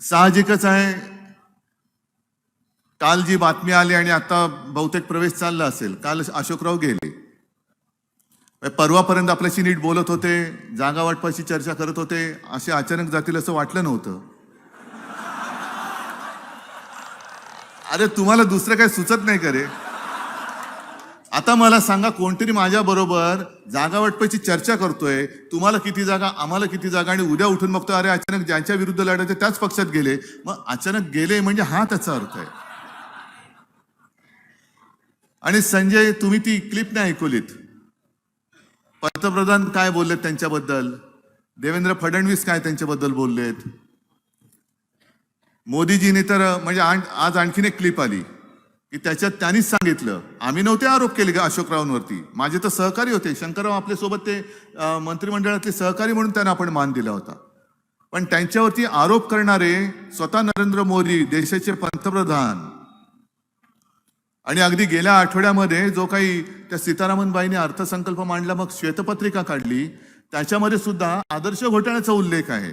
साहजिकच आहे. काल जी बातमी आली आणि आता बहुतेक प्रवेश चालला असेल काल अशोकराव गेले. परवापर्यंत आपल्याशी नीट बोलत होते जागा वाटपाशी चर्चा करत होते असे अचानक जातील असं वाटलं नव्हतं. अरे तुम्हाला दुसरं काही सुचत नाही का रे? आता मला सांगा कोणतरी माझ्या बरोबर जागा वाटपाची चर्चा करतोय. तुम्हाला किती जागा आम्हाला किती जागा आणि उद्या उठून बघतो अरे अचानक ज्यांच्या विरुद्ध लढायचे त्याच पक्षात गेले. मग अचानक गेले म्हणजे हा त्याचा अर्थ आहे. आणि संजय तुम्ही ती क्लिप नाही ऐकवलीत. पंतप्रधान काय बोललेत त्यांच्याबद्दल? देवेंद्र फडणवीस काय त्यांच्याबद्दल बोललेत? मोदीजीने तर म्हणजे आज आणखीन एक क्लिप आली. की त्याच्यात त्यांनीच सांगितलं. आम्ही नव्हते आरोप केले का अशोकरावांवरती. माझे तर सहकारी होते. शंकरराव आपल्यासोबत ते मंत्रिमंडळातले सहकारी म्हणून त्यांना आपण मान दिला होता. पण त्यांच्यावरती आरोप करणारे स्वतः नरेंद्र मोदी देशाचे पंतप्रधान. आणि अगदी गेल्या आठवड्यामध्ये जो काही त्या सीतारामनबाईंनी अर्थसंकल्प मांडला मग श्वेतपत्रिका काढली त्याच्यामध्ये सुद्धा आदर्श घोटाळ्याचा उल्लेख आहे.